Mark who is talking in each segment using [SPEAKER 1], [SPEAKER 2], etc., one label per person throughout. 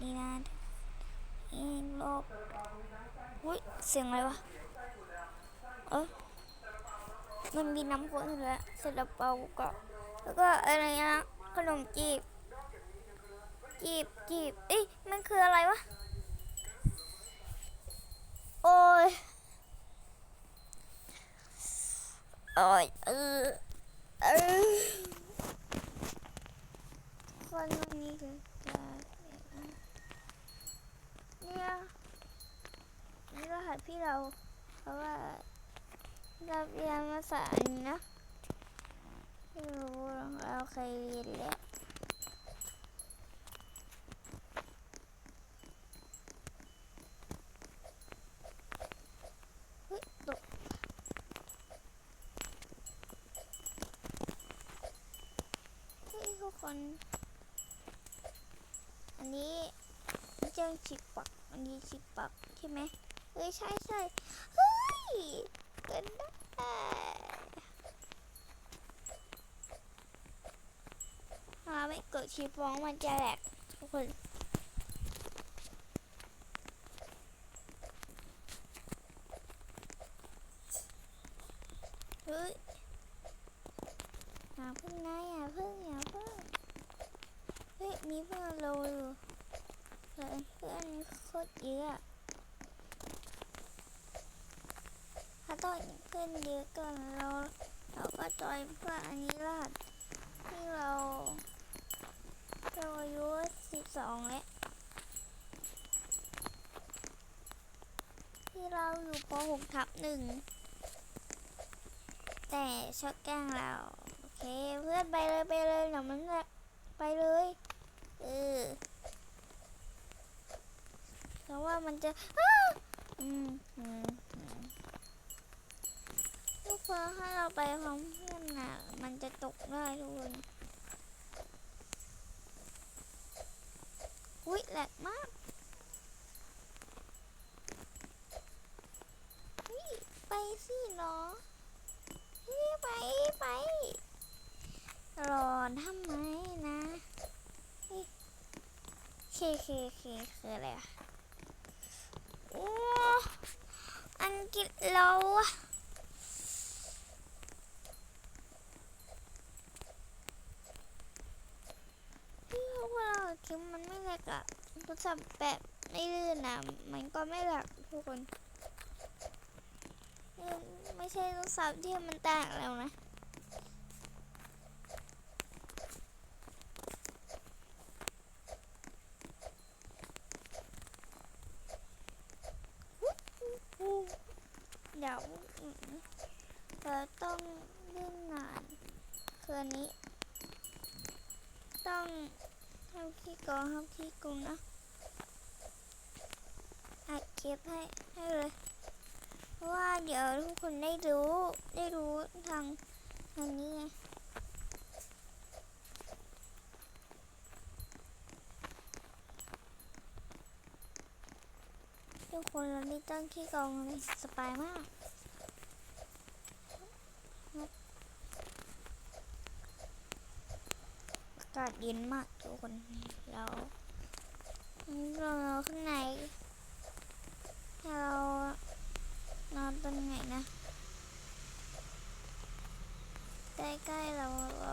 [SPEAKER 1] นี่นะเองโลกอุ้ยเสียงอะไรวะ เออมันมีน้ำข้นอยู่แล้วเสร็จแล้วเปาก็แล้วก็อะไรนะขนมจีบ จีบจีบเอ้ยมันคืออะไรวะ โอ้ยโอ้ยเออเออคนวันนี้คือ เนี่ยนี่รหัสพี่เรา เพราะว่าเราเรียนภาษาอันนี้นะไม่รู้เราเคยเรียนแล้วเฮ้ยตกเฮ้ยทุกคน อันนี้เจ้าชิปปัก อันนี้ชิปปักใช่ไหมเฮ้ยใช่ใช่เฮ้ยเกินได้ถ้าไม่กดชิปฟองมันจะแหลกทุกคนเฮ้ยอย่าพึ่งนะอย่าพึ่งอย่าพึ่งเฮ้ยมีเพื่อนเราอยู่ เพื่อนเพื่อนโคตรเยอะถ้าต้องเพื่อนเยอะเกินเราเราก็จอยเพื่อนอันนี้รหัสที่เราเราอายุสิบสองแล้วที่เราอยู่ปหกทับหนึ่งแต่ชอบแกล้งเราโอเคเพื่อนไปเลยไปเลยเดี๋ยวมันจะไปเลยเออ มันจะอ้าอืมอืมอืมทุกคนถ้าเราไปพร้อมเพื่อนน่ะมันจะตกได้ทุกคนอุ้ยแหลกมากเฮ้ยไปสิเนาะไปไปรอทำไมนะเคเคเคคืออะไรวะ อ้อังกฤษเราอะพี่พว่าเราคิดมันไม่แหลกอะโทรศัพท์แบบไม่ลื่นอะมันก็ไม่แหลกทุกคน ไม่ใช่โทรศัพท์ที่มันแตกแล้วนะ เดี๋ยวเราต้องเล่นนานคืนนี้ ต้องทำขี้กองทำขี้กุงนะอัดคลิปให้ให้เลยเพราะว่าเดี๋ยวทุกคนได้รู้ได้รู้ทางทางนี้ไง ทุกคนเราไม่ต้องขี้กองเลยสบายมากอากาศเย็นมากทุกคนแล้วเราข้างในเรานอนตรงไหนนะใกล้ๆเราเรา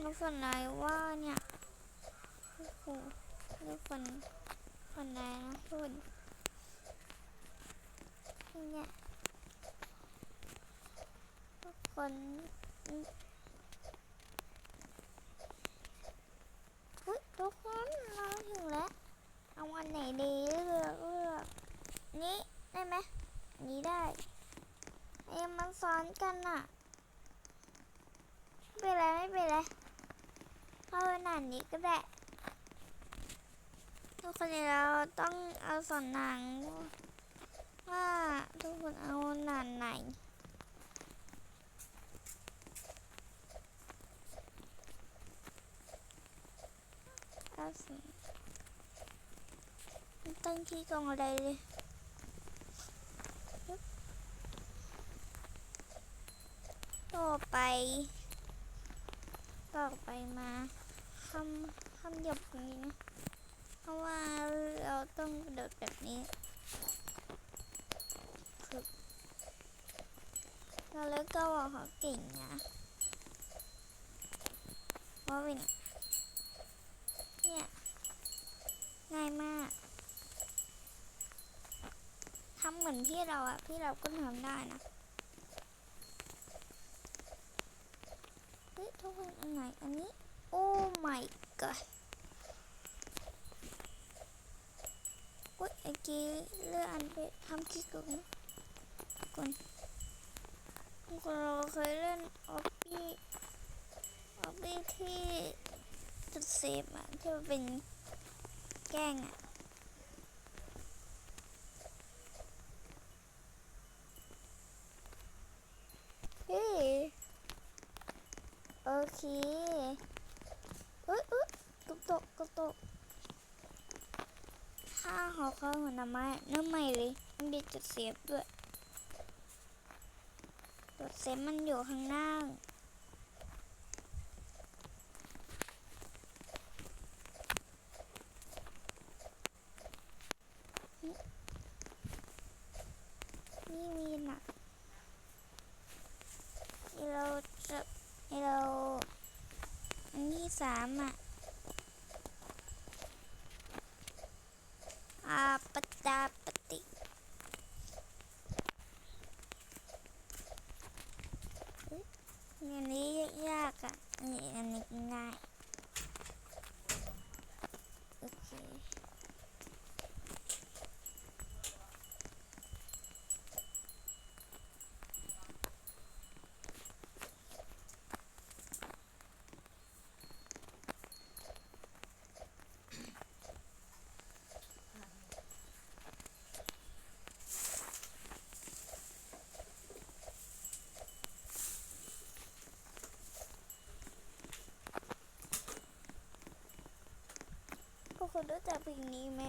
[SPEAKER 1] เราฝันไหนว่าเนี่ยโอ้โหเราฝัน นไหนะทุกคนเนี่ยทุกคนอุ้ยทุกคนเราถึงแล้ว เอาอันไหนดีเลือกเลือกนี้ได้ไหมนี้ได้เอ้มันซ้อนกันอะไม่เป็นไรไม่เป็นไรเอาหนันนี้ก็ได้ ทุกคนเดี๋ยวเราต้องเอาสอนหนัง ว่าทุกคนเอาหนันไหนเอาสิไม่ต้องที่กองอะไรเลยต่อไป ต่อไปมาคำคำหยบตรงนี้นะ ราะว่าเราต้องกระโดดแบบนี้คือเราเลิกก็ว่าเขาเก่งนะว่าเป็นเนี่ยง่ายมากทำเหมือนพี่เราอะพี่เราก็ทำได้นะเฮ้ยทุกคนอันไหนอันนี้ โอ้ my god อุ้ยเมื่อกี้เลื่อนอันไปทำคลิกก่อนก่อนทุกคนเราเคยเล่นออฟฟี่ออฟฟี่ที่จุดเซฟอะที่มันเป็นแกล้งอะเฮ้ยโอเคเอ้ยเอ้ยกระตกกระตก หอเข้าหัวหน้ำไม้น้ำใหม่เลย มันมีจุดเซฟด้วยจุดเซฟมันอยู่ข้างล่างนี่มีหนักเราจะเราอันที่สามอะอาปตาปฏิเอ้ยอันนี้ยากๆอะอันนี้อันนี้ง่ายโอเคพวก คุณรู้จักเพลงนี้ไหม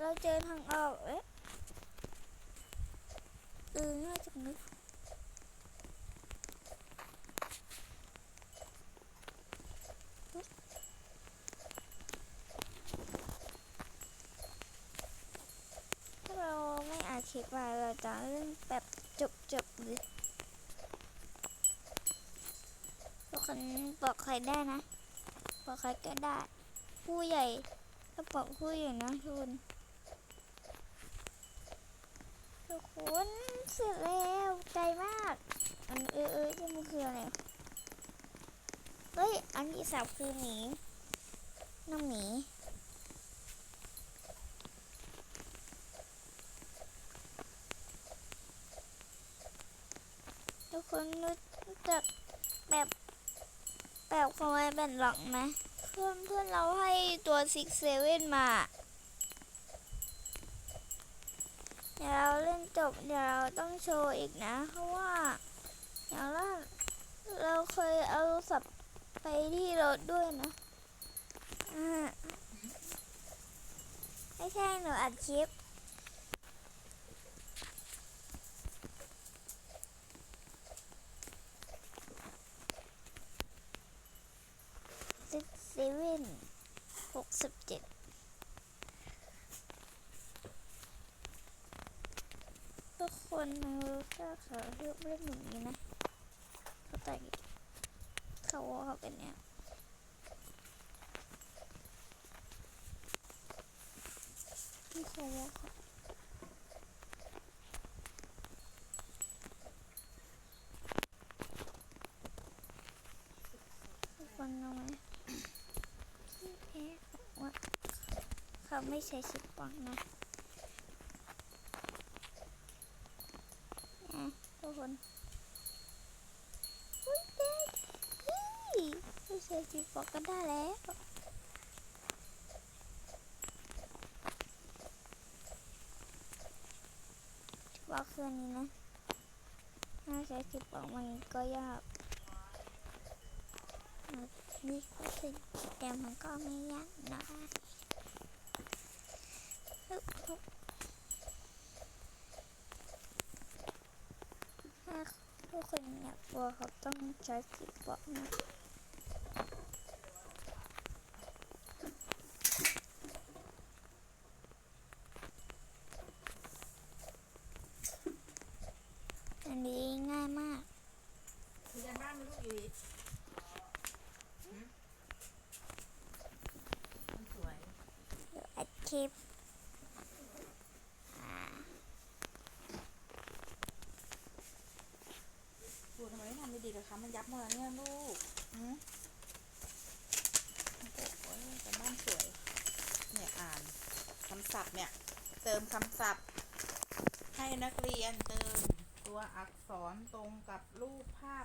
[SPEAKER 1] เราเจอทางออกเอ๊ะเออง่ายจังเลยถ้าเราไม่อาคลิปไว้เราจะเล่นแบบจบๆเลยทุก คนบอกใครได้นะ บอกใครก็ได้ ผู้ใหญ่ถ้าบอกผู้ใหญ่นะทุนทุกคนเสร็จแล้วใจมาก อันเออเออจะมันคืออะไรเฮ้ย อันที่สามคือหมีน้องหมีทุกคนรู้จักแบบ แบบของไอ้แบนหลอกไหมเพื่อนเพื่อนเราให้ตัวซิกเซเว่นมาเดี๋ยวเราเล่นจบเดี๋ยวเราต้องโชว์อีกนะ เพราะว่าอย่างแรกเราเคยเอาโทรศัพท์ไปที่รถด้วยนะไม่ใช่หนูอัดคลิป ซิก เซเว่นหกสิบเจ็ดทุกคนนรู้จักเขาเรียกเล่นอย่างนี้นะเขาแต่งเขาว่าเขาเป็นเนี่ยเขาว่าเขาทุกคนรู้ไหม ที่แพ้ของว่า เขาไม่ใช้ชิปปองนะอะทุกคนอุ๊ยได้เฮ้ยไม่ใช้ชิปปองก็ได้แล้วชิปปองคืนนี้นะถ้าใช้ชิปปองมันก็ยากนี่ก็คือแต่มันก็ไม่ยากนะ ถ้าทุทุกคนอยากบอกเขาต้องใช้สีบอกนะอันนี้ง่ายมาก
[SPEAKER 2] มีกันบ้านไหมลูกอีหืมมันสวย
[SPEAKER 1] เดี๋ยวอัดคลิปอ่า
[SPEAKER 2] ดูทำไมไม่ทำ ดีกับเขามันยับหมดแล้วเนี่ยลูกหืมโอ้โหกันบ้านสวย เนี่ยอ่านคำศัพท์เนี่ย เติมคำศัพท์ ให้นักเรียนเติมตัวอักษรตรงกับรูปภาพ